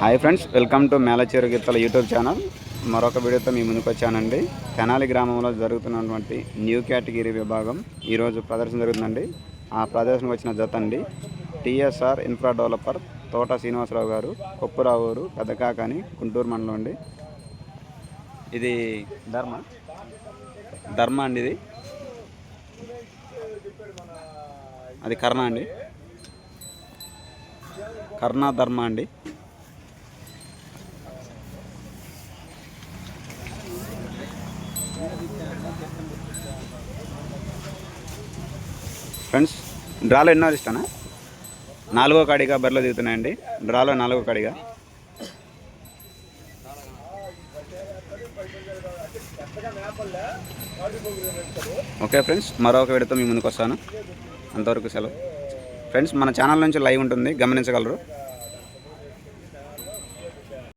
Hi friends welcome to Melacheru Geethala YouTube channel. మరొక వీడియోతో మీ ముందుకు వచ్చానండి. తెనాలి గ్రామంలో జరుగుతున్నటువంటి న్యూ కేటగిరీ విభాగం ఈరోజు ప్రదర్శన జరుగుతుందండి. ఆ ప్రదర్శనకు వచ్చిన జత అండి. టీఎస్ఆర్ ఇన్ఫ్రా డెవలపర్ తోట శ్రీనివాసరావు గారు కొప్పురావూరు పెద్దకాకని గుంటూరు మండలం అండి. ఇది ధర్మ? ధర్మ అండి ఇది. అది కర్ణ అండి. కర్ణ ధర్మ అండి. ఫ్రెండ్స్ డ్రాలో ఎన్నో ఇస్తానా నాలుగో కాడిగా బరిలో దిగుతున్నాయండి. డ్రాలో నాలుగో కాడిగా. ఓకే ఫ్రెండ్స్ మరొక వీడితో మీ ముందుకు వస్తాను అంతవరకు సెలవు. ఫ్రెండ్స్ మన ఛానల్ నుంచి లైవ్ ఉంటుంది గమనించగలరు.